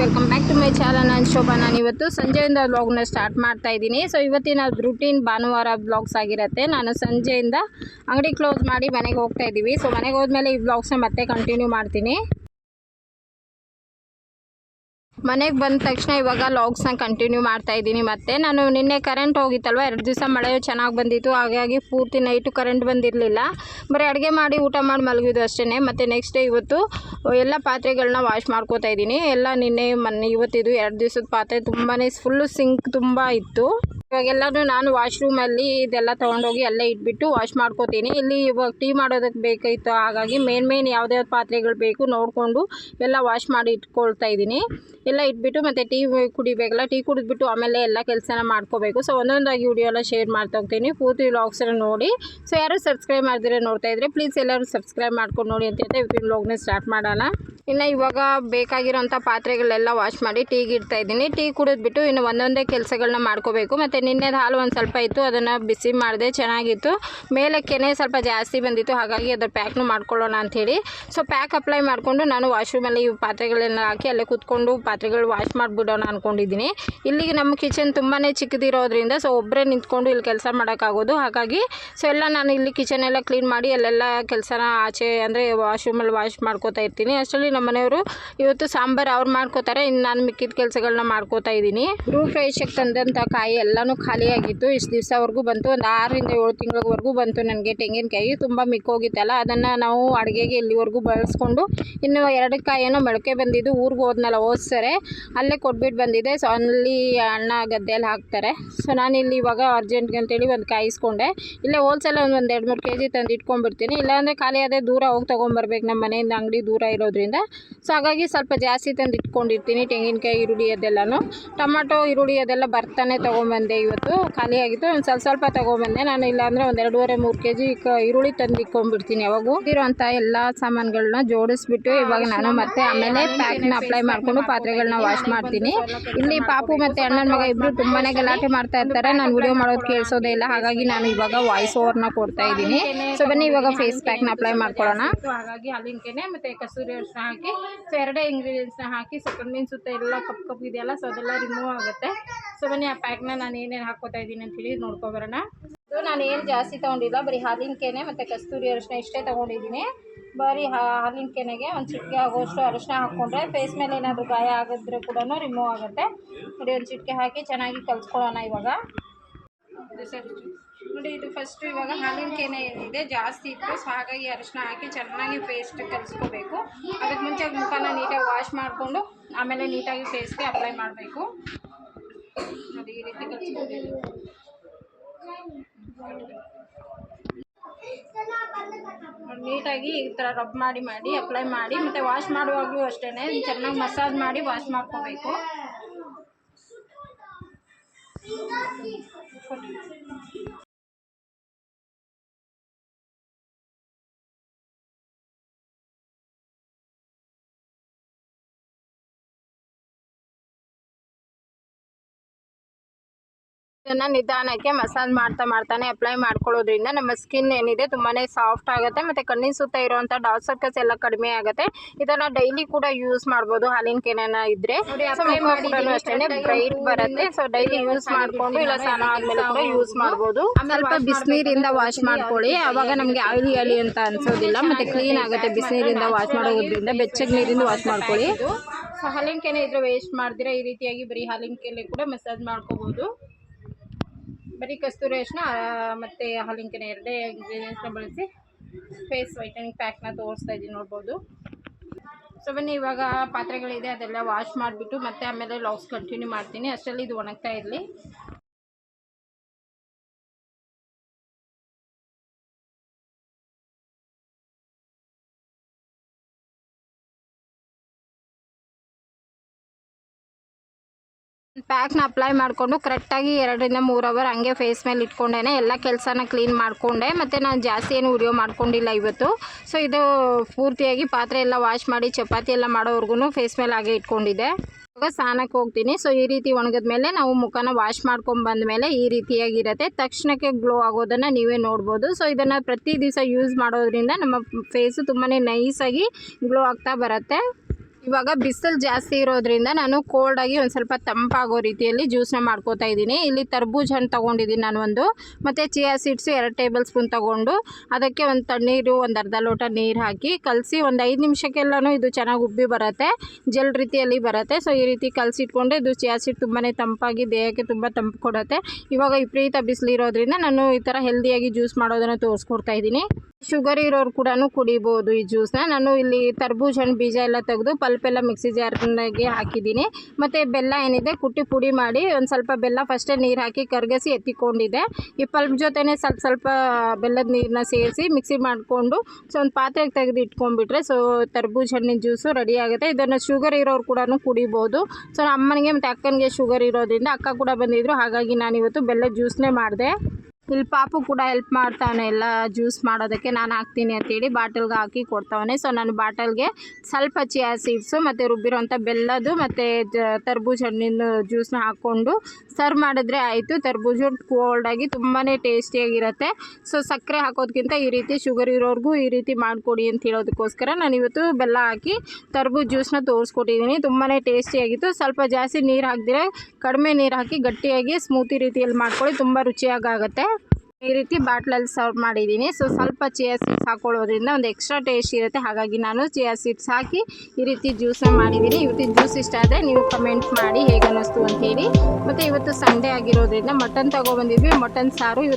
Welcome back to my channel ನಾನು ಶೋಭಾ. ನಾನು ಇವತ್ತು ಸಂಜೆಯಿಂದ ಬ್ಲಾಗ್ನ ಸ್ಟಾರ್ಟ್ ಮಾಡ್ತಾ ಇದ್ದೀನಿ. ಸೊ ಇವತ್ತಿನ ರುಟೀನ್ ಭಾನುವಾರ ಬ್ಲಾಗ್ಸ್ ಆಗಿರುತ್ತೆ. ನಾನು ಸಂಜೆಯಿಂದ ಅಂಗಡಿ ಕ್ಲೋಸ್ ಮಾಡಿ ಮನೆಗೆ ಹೋಗ್ತಾ ಇದ್ದೀವಿ. ಸೊ ಮನೆಗೆ ಹೋದ್ಮೇಲೆ ಈ ಬ್ಲಾಗ್ಸ್ನ ಮತ್ತೆ ಕಂಟಿನ್ಯೂ ಮಾಡ್ತೀನಿ. ಮನೆಗೆ ಬಂದ ತಕ್ಷಣ ಇವಾಗ ಲಾಗ್ಸ್ನ ಕಂಟಿನ್ಯೂ ಮಾಡ್ತಾ ಇದ್ದೀನಿ. ಮತ್ತೆ ನಾನು ನಿನ್ನೆ ಕರೆಂಟ್ ಹೋಗಿತ್ತಲ್ವ? ಎರಡು ದಿವಸ ಮಳೆ ಚೆನ್ನಾಗಿ ಬಂದಿತ್ತು. ಹಾಗಾಗಿ ಪೂರ್ತಿ ನೈಟು ಕರೆಂಟ್ ಬಂದಿರಲಿಲ್ಲ. ಬರೀ ಅಡುಗೆ ಮಾಡಿ ಊಟ ಮಾಡಿ ಮಲಗಿದ್ದು ಅಷ್ಟೇ ಮತ್ತು ನೆಕ್ಸ್ಟ್ ಡೇ ಇವತ್ತು ಎಲ್ಲ ಪಾತ್ರೆಗಳನ್ನ ವಾಶ್ ಮಾಡ್ಕೋತಾ ಇದ್ದೀನಿ. ಎಲ್ಲ ನಿನ್ನೆ, ಮೊನ್ನೆ, ಇವತ್ತಿದು ಎರಡು ದಿವಸದ ಪಾತ್ರೆ ತುಂಬಾ ಫುಲ್ಲು ಸಿಂಕ್ ತುಂಬ ಇತ್ತು. ಇವಾಗೆಲ್ಲನೂ ನಾನು ವಾಶ್ರೂಮಲ್ಲಿ ಇದೆಲ್ಲ ತೊಗೊಂಡೋಗಿ ಅಲ್ಲೇ ಇಟ್ಬಿಟ್ಟು ವಾಶ್ ಮಾಡ್ಕೋತೀನಿ. ಇಲ್ಲಿ ಇವಾಗ ಟೀ ಮಾಡೋದಕ್ಕೆ ಬೇಕಾಯಿತು. ಹಾಗಾಗಿ ಮೇನ್ ಮೇನ್ ಯಾವ್ದಾವ್ದು ಪಾತ್ರೆಗಳು ಬೇಕು ನೋಡಿಕೊಂಡು ಎಲ್ಲ ವಾಶ್ ಮಾಡಿ ಇಟ್ಕೊಳ್ತಾ ಇದ್ದೀನಿ. ಎಲ್ಲ ಇಟ್ಬಿಟ್ಟು ಮತ್ತು ಟೀ ಕುಡಿಬೇಕಲ್ಲ, ಟೀ ಕುಡಿದ್ಬಿಟ್ಟು ಆಮೇಲೆ ಎಲ್ಲ ಕೆಲಸನ ಮಾಡ್ಕೋಬೇಕು. ಸೊ ಒಂದೊಂದಾಗಿ ವಿಡಿಯೋ ಎಲ್ಲ ಶೇರ್ ಮಾಡ್ತಾ ಹೋಗ್ತೀನಿ. ಪೂರ್ತಿ ವ್ಲಾಗ್ಸನ್ನು ನೋಡಿ. ಸೊ ಯಾರು ಸಬ್ಸ್ಕ್ರೈಬ್ ಮಾಡಿದ್ರೆ ನೋಡ್ತಾ ಇದ್ರೆ ಪ್ಲೀಸ್ ಎಲ್ಲರೂ ಸಬ್ಸ್ಕ್ರೈಬ್ ಮಾಡ್ಕೊಂಡು ನೋಡಿ ಅಂತ ಹೇಳ್ತಾ ಇವತ್ತಿನ ವ್ಲಾಗ್ನ ಸ್ಟಾರ್ಟ್ ಮಾಡೋಣ. ಇನ್ನು ಇವಾಗ ಬೇಕಾಗಿರೋಂಥ ಪಾತ್ರೆಗಳೆಲ್ಲ ವಾಶ್ ಮಾಡಿ ಟೀಗೆ ಇಡ್ತಾ ಇದ್ದೀನಿ. ಟೀ ಕುಡಿದ್ಬಿಟ್ಟು ಇನ್ನು ಒಂದೊಂದೇ ಕೆಲಸಗಳನ್ನ ಮಾಡ್ಕೋಬೇಕು. ಮತ್ತು ನಿನ್ನೆದು ಹಾಲು ಒಂದು ಸ್ವಲ್ಪ ಇತ್ತು, ಅದನ್ನು ಬಿಸಿ ಮಾಡಿದೆ, ಚೆನ್ನಾಗಿತ್ತು. ಮೇಲಕ್ಕೇನೆ ಸ್ವಲ್ಪ ಜಾಸ್ತಿ ಬಂದಿತ್ತು, ಹಾಗಾಗಿ ಅದರ ಪ್ಯಾಕ್ನು ಮಾಡ್ಕೊಳ್ಳೋಣ ಅಂಥೇಳಿ ಸೊ ಪ್ಯಾಕ್ ಅಪ್ಲೈ ಮಾಡಿಕೊಂಡು ನಾನು ವಾಶ್ರೂಮಲ್ಲಿ ಈ ಪಾತ್ರೆಗಳನ್ನ ಹಾಕಿ ಅಲ್ಲೇ ಕೂತ್ಕೊಂಡು ಪಾತ್ರೆಗಳು ವಾಶ್ ಮಾಡಿಬಿಡೋಣ ಅಂದ್ಕೊಂಡಿದ್ದೀನಿ ಇಲ್ಲಿಗೆ ನಮ್ಮ ಕಿಚನ್ ತುಂಬಾ ಚಿಕ್ಕದಿರೋದ್ರಿಂದ ಸೊ ಒಬ್ಬರೇ ನಿಂತ್ಕೊಂಡು ಇಲ್ಲಿ ಕೆಲಸ ಮಾಡೋಕ್ಕಾಗೋದು. ಹಾಗಾಗಿ ಸೊ ಎಲ್ಲ ನಾನು ಇಲ್ಲಿ ಕಿಚನ್ ಎಲ್ಲ ಕ್ಲೀನ್ ಮಾಡಿ ಅಲ್ಲೆಲ್ಲ ಕೆಲಸನ ಆಚೆ ಅಂದರೆ ವಾಶ್ರೂಮಲ್ಲಿ ವಾಶ್ ಮಾಡ್ಕೋತಾ ಇರ್ತೀನಿ. ಅಷ್ಟರಲ್ಲಿ ನಮ್ಮ ಮನೆಯವರು. ಇವತ್ತು ಸಾಂಬಾರು ಅವ್ರು ಮಾಡ್ಕೋತಾರೆ. ಇನ್ನು ನಾನು ಮಿಕ್ಕಿದ ಕೆಲಸಗಳನ್ನ ಮಾಡ್ಕೋತಾ ಇದ್ದೀನಿ. ರೂಟ್ ಫ್ರೆಶಕ್ಕೆ ತಂದಂಥ ಕಾಯಿ ಎಲ್ಲನೂ ಖಾಲಿಯಾಗಿತ್ತು. ಇಷ್ಟು ದಿವಸವರೆಗೂ ಬಂತು. ಒಂದು ಆರರಿಂದ ಏಳು ತಿಂಗಳವರೆಗೂ ಬಂತು ನನಗೆ ತೆಂಗಿನಕಾಯಿ. ತುಂಬ ಮಿಕ್ಕೋಗಿತ್ತಲ್ಲ. ಅದನ್ನು ನಾವು ಅಡುಗೆಗೆ ಇಲ್ಲಿವರೆಗೂ ಬಳಸ್ಕೊಂಡು ಇನ್ನು ಎರಡು ಕಾಯಿನೋ ಮೊಳಕೆ ಬಂದಿದ್ದು. ಊರಿಗೆ ಹೋದ್ನಲ್ಲ ಓದಿಸ್ತಾರೆ ಅಲ್ಲೇ ಕೊಟ್ಬಿಟ್ಟು ಬಂದಿದೆ ಸೊ ಅಲ್ಲಿ ಅಣ್ಣ ಗದ್ದೆಯಲ್ಲಿ ಹಾಕ್ತಾರೆ. ಸೊ ನಾನು ಇಲ್ಲಿ ಇವಾಗ ಅರ್ಜೆಂಟ್ಗೆ ಅಂತೇಳಿ ಒಂದು ಕಾಯಿಸ್ಕೊಂಡೆ ಇಲ್ಲೇ ಹೋಲ್ಸೇಲ್ ಒಂದು ಒಂದು ಎರಡು ಮೂರು ಕೆ ಜಿ ತಂದು ಇಟ್ಕೊಂಡ್ಬಿಡ್ತೀನಿ ಇಲ್ಲಾಂದರೆ ಖಾಲಿ ಅದೇ ದೂರ ಹೋಗಿ ತೊಗೊಂಬರ್ಬೇಕು ನಮ್ಮ ಮನೆಯಿಂದ ಅಂಗಡಿ ದೂರ ಇರೋದ್ರಿಂದ. ಸೊ ಹಾಗಾಗಿ ಸ್ವಲ್ಪ ಜಾಸ್ತಿ ತಂದು ಇಟ್ಕೊಂಡಿರ್ತೀನಿ ತೆಂಗಿನಕಾಯಿ, ಈರುಳ್ಳಿ ಅದೆಲ್ಲನೂ. ಟೊಮಾಟೊ, ಈರುಳ್ಳಿ ಅದೆಲ್ಲ ಬರ್ತಾನೆ ತೊಗೊಂಬಂದೆ ಇವತ್ತು. ಖಾಲಿ ಆಗಿತ್ತು. ಒಂದು ಸ್ವಲ್ಪ ಸ್ವಲ್ಪ ತೊಗೊಂಬಂದೆ. ನಾನು ಇಲ್ಲಾಂದರೆ ಒಂದು ಎರಡೂವರೆ, ಮೂರು ಕೆ ಜಿ ಈರುಳ್ಳಿ ತಂದು ಇಟ್ಕೊಂಡ್ಬಿಡ್ತೀನಿ ಯಾವಾಗೂ. ಇರೋಂಥ ಎಲ್ಲ ಸಾಮಾನುಗಳನ್ನ ಜೋಡಿಸ್ಬಿಟ್ಟು ಇವಾಗ ನಾನು ಮತ್ತೆ ಆಮೇಲೆ ಪ್ಯಾಕ್ನ ಅಪ್ಲೈ ಮಾಡಿಕೊಂಡು ಪಾತ್ರೆಗಳನ್ನ ವಾಶ್ ಮಾಡ್ತೀನಿ. ಇಲ್ಲಿ ಪಾಪು ಮತ್ತು ಅಣ್ಣನ ಮಗ ಇಬ್ಬರು ತುಂಬಾ ಗಲಾಟೆ ಮಾಡ್ತಾ ಇರ್ತಾರೆ. ನಾನು ವಿಡಿಯೋ ಮಾಡೋದು ಕೇಳಿಸೋದೇ ಇಲ್ಲ. ಹಾಗಾಗಿ ನಾನು ಇವಾಗ ವಾಯ್ಸ್ ಓವರ್ನ ಕೊಡ್ತಾ ಇದ್ದೀನಿ. ಸೊ ಬನ್ನಿ, ಇವಾಗ ಫೇಸ್ ಪ್ಯಾಕ್ನ ಅಪ್ಲೈ ಮಾಡ್ಕೊಳ್ಳೋಣ. ಹಾಗಾಗಿ ಕೆನೆ ಮತ್ತು ಕಸೂರಿ ಹಾಕಿ ಸೊ ಎರಡೇ ಇಂಗ್ರೀಡಿಯೆಂಟ್ಸ್ನ ಹಾಕಿ, ಸ್ವಲ್ಪ ಕಣ್ಣಿನ ಸುತ್ತ ಎಲ್ಲ ಕಪ್ ಕಪ್ ಇದೆಯಲ್ಲ ಸೊ ಅದೆಲ್ಲ ರಿಮೂವ್ ಆಗುತ್ತೆ. ಸೊ ಬನ್ನಿ, ಆ ಪ್ಯಾಕ್ನ ನಾನು ಏನೇನು ಹಾಕೋತಾ ಇದ್ದೀನಿ ಅಂತೇಳಿ ನೋಡ್ಕೊಬರೋಣ ಸೊ ನಾನು ಏನು ಜಾಸ್ತಿ ತೊಗೊಂಡಿಲ್ಲ, ಬರೀ ಹಾಲಿನ ಕೆನೆ ಮತ್ತು ಕಸ್ತೂರಿ ಅರಿಶಿನ ಇಷ್ಟೇ ತೊಗೊಂಡಿದ್ದೀನಿ. ಬರೀ ಹಾಲಿನ ಕೆನೆಗೆ ಒಂದು ಚಿಟಿಕೆ ಆಗೋಷ್ಟು ಅರಿಶಿನ ಹಾಕ್ಕೊಂಡ್ರೆ ಫೇಸ್ ಮೇಲೆ ಏನಾದರೂ ಗಾಯ ಆಗಿದ್ರೆ ಕೂಡ ರಿಮೂವ್ ಆಗುತ್ತೆ. ನೋಡಿ, ಒಂದು ಚಿಟಿಕೆ ಹಾಕಿ ಚೆನ್ನಾಗಿ ಕಲಿಸ್ಕೊಳ್ಳೋಣ ಇವಾಗ. ನೋಡಿ, ಇದು ಫಸ್ಟು ಇವಾಗ ಹಾಲಿನ ಕೆನೆ ಏನಿದೆ, ಜಾಸ್ತಿ ಇತ್ತು. ಹಾಗಾಗಿ ಅರಿಶಿನ ಹಾಕಿ ಚೆನ್ನಾಗಿ ಪೇಸ್ಟ್ ಕಲಿಸ್ಕೋಬೇಕು. ಅದಕ್ಕೆ ಮುಂಚೆ ಮುಖನ ನೀಟಾಗಿ ವಾಶ್ ಮಾಡಿಕೊಂಡು, ಆಮೇಲೆ ನೀಟಾಗಿ ಫೇಸ್ಗೆ ಅಪ್ಲೈ ಮಾಡಬೇಕು. ಅದು ಈ ರೀತಿ ಕಲಿಸ್ಕೋಬೇಕು. ನೀಟಾಗಿ ಈ ಥರ ರಬ್ ಮಾಡಿ ಮಾಡಿ ಅಪ್ಲೈ ಮಾಡಿ, ಮತ್ತು ವಾಶ್ ಮಾಡುವಾಗಲೂ ಅಷ್ಟೇ ಚೆನ್ನಾಗಿ ಮಸಾಜ್ ಮಾಡಿ ವಾಶ್ ಮಾಡ್ಕೋಬೇಕು. ಇದನ್ನು ನಿಧಾನಕ್ಕೆ ಮಸಾಜ್ ಮಾಡ್ತಾ ಮಾಡ್ತಾನೆ ಅಪ್ಲೈ ಮಾಡ್ಕೊಳ್ಳೋದ್ರಿಂದ ನಮ್ಮ ಸ್ಕಿನ್ ಏನಿದೆ ತುಂಬಾನೇ ಸಾಫ್ಟ್ ಆಗುತ್ತೆ ಮತ್ತೆ ಕಣ್ಣಿನ ಸುತ್ತ ಇರುವಂತ ಡಾರ್ಕ್ ಸರ್ಕಲ್ಸ್ ಎಲ್ಲ ಕಡಿಮೆ ಆಗುತ್ತೆ. ಇದನ್ನ ಡೈಲಿ ಕೂಡ ಯೂಸ್ ಮಾಡ್ಬೋದು ಹಾಲಿನ ಕೆನೆನ ಇದ್ರೆ. ಅಷ್ಟೇ ಬ್ರೈಟ್ ಬರುತ್ತೆ. ಸೊ ಡೈಲಿ ಯೂಸ್ ಮಾಡ್ಕೊಂಡು ಇಲ್ಲ ಸ್ನಾನ ಆದ್ಮೇಲೆ ಕೂಡ ಯೂಸ್ ಮಾಡ್ಬೋದು. ಸ್ವಲ್ಪ ಬಿಸಿನೀರಿಂದ ವಾಶ್ ಮಾಡ್ಕೊಳ್ಳಿ. ಅವಾಗ ನಮಗೆ ಆಯಿಲಿ ಆಯಿಲಿ ಅಂತ ಅನ್ಸೋದಿಲ್ಲ ಮತ್ತೆ ಕ್ಲೀನ್ ಆಗುತ್ತೆ ಬಿಸಿನೀರಿಂದ ವಾಶ್ ಮಾಡೋದ್ರಿಂದ ಬೆಚ್ಚಗೆ ನೀರಿಂದ ವಾಶ್ ಮಾಡ್ಕೊಳ್ಳಿ. ಸೊ ಹಾಲಿನ ಕೆನೆ ಇದ್ರೆ ವೇಸ್ಟ್ ಮಾಡಿದ್ರೆ ಈ ರೀತಿಯಾಗಿ ಬರೀ ಹಾಲಿನ ಕೆನೆ ಕೂಡ ಮಸಾಜ್ ಮಾಡ್ಕೋಬೋದು. ಬರೀ ಕಸ್ತೂರಿ ಅರಿಶಿನ ಮತ್ತು ಹಾಲಿನ ಕೆನೆ ಎರಡೇ ಇಂಗ್ರೀಡಿಯೆಂಟ್ಸ್ನ ಬಳಸಿ ಫೇಸ್ ವೈಟನಿಂಗ್ ಪ್ಯಾಕ್ನ ತೋರಿಸ್ತಾ ಇದ್ದೀನಿ ನೋಡ್ಬೋದು. ಸೊ ಬನ್ನಿ, ಇವಾಗ ಪಾತ್ರೆಗಳಿದೆ, ಅದೆಲ್ಲ ವಾಶ್ ಮಾಡಿಬಿಟ್ಟು ಮತ್ತೆ ಆಮೇಲೆ ಲಾಕ್ಸ್ ಕಂಟಿನ್ಯೂ ಮಾಡ್ತೀನಿ. ಅಷ್ಟರಲ್ಲಿ ಇದು ಒಣಗ್ತಾ ಇರಲಿ. ಪ್ಯಾಕ್ನ ಅಪ್ಲೈ ಮಾಡಿಕೊಂಡು ಕರೆಕ್ಟಾಗಿ ಎರಡರಿಂದ ಮೂರು ಅವರ್ ಹಂಗೆ ಫೇಸ್ ಮೇಲೆ ಇಟ್ಕೊಂಡೇನೆ ಎಲ್ಲ ಕೆಲಸನ ಕ್ಲೀನ್ ಮಾಡಿಕೊಂಡೆ. ಮತ್ತು ನಾನು ಜಾಸ್ತಿ ಏನು ವಿಡಿಯೋ ಮಾಡ್ಕೊಂಡಿಲ್ಲ ಇವತ್ತು. ಸೊ ಇದು ಪೂರ್ತಿಯಾಗಿ ಪಾತ್ರೆ ಎಲ್ಲ ವಾಶ್ ಮಾಡಿ, ಚಪಾತಿ ಎಲ್ಲ ಮಾಡೋವರೆಗೂ ಫೇಸ್ ಮೇಲೆ ಹಾಗೆ ಇಟ್ಕೊಂಡಿದ್ದೆ. ಇವಾಗ ಸ್ನಾನಕ್ಕೆ ಹೋಗ್ತೀನಿ. ಸೊ ಈ ರೀತಿ ಒಣಗಿದ ಮೇಲೆ ನಾವು ಮುಖನ ವಾಶ್ ಮಾಡ್ಕೊಂಡು ಬಂದ ಮೇಲೆ ಈ ರೀತಿಯಾಗಿರುತ್ತೆ. ತಕ್ಷಣಕ್ಕೆ ಗ್ಲೋ ಆಗೋದನ್ನು ನೀವೇ ನೋಡ್ಬೋದು. ಸೊ ಇದನ್ನು ಪ್ರತಿ ದಿವಸ ಯೂಸ್ ಮಾಡೋದ್ರಿಂದ ನಮ್ಮ ಫೇಸು ತುಂಬಾ ನೈಸಾಗಿ ಗ್ಲೋ ಆಗ್ತಾ ಬರುತ್ತೆ. ಇವಾಗ ಬಿಸಿಲು ಜಾಸ್ತಿ ಇರೋದ್ರಿಂದ ನಾನು ಕೋಲ್ಡ್ ಆಗಿ ಒಂದು ಸ್ವಲ್ಪ ತಂಪಾಗೋ ರೀತಿಯಲ್ಲಿ ಜ್ಯೂಸ್ನ ಮಾಡ್ಕೋತಾ ಇದ್ದೀನಿ. ಇಲ್ಲಿ ತರ್ಬೂಜ ಹಣ್ಣು ತೊಗೊಂಡಿದ್ದೀನಿ ನಾನು ಒಂದು. ಮತ್ತು ಚಿಯಾ ಸೀಡ್ಸು ಎರಡು ಟೇಬಲ್ ಸ್ಪೂನ್ ತೊಗೊಂಡು ಅದಕ್ಕೆ ಒಂದು ತಣ್ಣೀರು, ಒಂದು ಅರ್ಧ ಲೋಟ ನೀರು ಹಾಕಿ ಕಲಸಿ ಒಂದು ಐದು ನಿಮಿಷಕ್ಕೆಲ್ಲನೂ ಇದು ಚೆನ್ನಾಗಿ ಉಬ್ಬಿ ಬರುತ್ತೆ. ಜೆಲ್ ರೀತಿಯಲ್ಲಿ ಬರುತ್ತೆ. ಸೊ ಈ ರೀತಿ ಕಲಸಿಟ್ಕೊಂಡು ಇದು ಚಿಯಾ ಸೀಡ್ ತುಂಬಾ ತಂಪಾಗಿ, ದೇಹಕ್ಕೆ ತುಂಬ ತಂಪು ಕೊಡುತ್ತೆ. ಇವಾಗ ವಿಪರೀತ ಬಿಸಿಲಿರೋದ್ರಿಂದ ನಾನು ಈ ಥರ ಹೆಲ್ದಿಯಾಗಿ ಜ್ಯೂಸ್ ಮಾಡೋದನ್ನು ತೋರಿಸ್ಕೊಡ್ತಾ ಇದ್ದೀನಿ. ಶುಗರ್ ಇರೋರು ಕೂಡ ಕುಡಿಬೋದು ಈ ಜ್ಯೂಸ್ನ. ನಾನು ಇಲ್ಲಿ ತರ್ಬೂಜ ಹಣ್ಣು ಬೀಜ ಎಲ್ಲ ತೆಗೆದು ಪಲ್ಪೆಲ್ಲ ಮಿಕ್ಸಿ ಜಾರ್ನಾಗೆ ಹಾಕಿದ್ದೀನಿ. ಮತ್ತು ಬೆಲ್ಲ ಏನಿದೆ, ಕುಟ್ಟಿ ಪುಡಿ ಮಾಡಿ ಒಂದು ಸ್ವಲ್ಪ ಬೆಲ್ಲ ಫಸ್ಟೇ ನೀರು ಹಾಕಿ ಕರಗಿಸಿ ಎತ್ತಿಕೊಂಡಿದ್ದೆ. ಈ ಪಲ್ಪ್ ಜೊತೆನೇ ಸ್ವಲ್ಪ ಸ್ವಲ್ಪ ಬೆಲ್ಲದ ನೀರನ್ನ ಸೇರಿಸಿ ಮಿಕ್ಸಿ ಮಾಡಿಕೊಂಡು ಸೊ ಒಂದು ಪಾತ್ರೆಗೆ ತೆಗೆದು ಇಟ್ಕೊಂಡ್ಬಿಟ್ರೆ ಸೊ ತರ್ಬೂಜ ಹಣ್ಣಿನ ಜ್ಯೂಸು ರೆಡಿ ಆಗುತ್ತೆ. ಇದನ್ನು ಶುಗರ್ ಇರೋರು ಕೂಡ ಕುಡಿಬೋದು. ಸೊ ಅಮ್ಮನಿಗೆ ಮತ್ತು ಅಕ್ಕನಿಗೆ ಶುಗರ್ ಇರೋದ್ರಿಂದ ಅಕ್ಕ ಕೂಡ ಬಂದಿದ್ದರು ಹಾಗಾಗಿ ನಾನು ಇವತ್ತು ಬೆಲ್ಲದ ಜ್ಯೂಸ್ನೇ ಮಾಡಿದೆ. ಇಲ್ಲಿ ಪಾಪು ಕೂಡ ಹೆಲ್ಪ್ ಮಾಡ್ತಾವನೆ. ಎಲ್ಲ ಜ್ಯೂಸ್ ಮಾಡೋದಕ್ಕೆ ನಾನು ಹಾಕ್ತೀನಿ ಅಂತೇಳಿ ಬಾಟಲ್ಗೆ ಹಾಕಿ ಕೊಡ್ತಾವನೆ. ಸೊ ನಾನು ಬಾಟಲ್ಗೆ ಸ್ವಲ್ಪ ಚಿಯಾ ಸೀಡ್ಸು ಮತ್ತು ರುಬ್ಬಿರೋಂಥ ಬೆಲ್ಲದು ಮತ್ತು ತರ್ಬೂಜ ಹಣ್ಣಿನ ಜ್ಯೂಸ್ನ ಹಾಕ್ಕೊಂಡು ಸರ್ವ್ ಮಾಡಿದ್ರೆ ಆಯಿತು. ತರ್ಬೂಜ ಕೋಲ್ಡಾಗಿ ತುಂಬಾ ಟೇಸ್ಟಿಯಾಗಿರುತ್ತೆ ಸೊ ಸಕ್ಕರೆ ಹಾಕೋದಕ್ಕಿಂತ ಈ ರೀತಿ ಶುಗರ್ ಇರೋರಿಗೂ ಈ ರೀತಿ ಮಾಡಿಕೊಡಿ ಅಂತ ಹೇಳೋದಕ್ಕೋಸ್ಕರ ನಾನು ಇವತ್ತು ಬೆಲ್ಲ ಹಾಕಿ ತರ್ಬೂಜ ಜ್ಯೂಸ್ನ ತೋರಿಸ್ಕೊಟ್ಟಿದ್ದೀನಿ ತುಂಬಾ ಟೇಸ್ಟಿಯಾಗಿತ್ತು ಸ್ವಲ್ಪ ಜಾಸ್ತಿ ನೀರು ಹಾಕಿದ್ರೆ ಕಡಿಮೆ ನೀರು ಹಾಕಿ ಗಟ್ಟಿಯಾಗಿ ಸ್ಮೂತಿ ರೀತಿಯಲ್ಲಿ ಮಾಡ್ಕೊಳ್ಳಿ. ತುಂಬ ರುಚಿಯಾಗಿ ಆಗುತ್ತೆ ಈ ರೀತಿ ಬಾಟ್ಲಲ್ಲಿ ಸರ್ವ್ ಮಾಡಿದ್ದೀನಿ. ಸೊ ಸ್ವಲ್ಪ ಚಿಯಾ ಸೀಡ್ಸ್ ಹಾಕೊಳ್ಳೋದ್ರಿಂದ ಒಂದು ಎಕ್ಸ್ಟ್ರಾ ಟೇಸ್ಟ್ ಇರುತ್ತೆ. ಹಾಗಾಗಿ ನಾನು ಚಿಯಾ ಸೀಡ್ಸ್ ಹಾಕಿ ಈ ರೀತಿ ಜ್ಯೂಸನ್ನ ಮಾಡಿದ್ದೀನಿ. ಇವತ್ತು ಜ್ಯೂಸ್ ಇಷ್ಟ ಆದರೆ ನೀವು ಕಮೆಂಟ್ ಮಾಡಿ ಹೇಗೆ ಅನ್ನಿಸ್ತು ಅಂತ ಹೇಳಿ. ಮತ್ತು ಇವತ್ತು ಸಂಡೇ ಆಗಿರೋದ್ರಿಂದ ಮಟನ್ ತೊಗೊಬಂದಿದ್ವಿ ಮಟನ್ ಸಾರು ಇವತ್ತು